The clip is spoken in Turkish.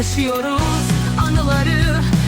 taşıyoruz anıları.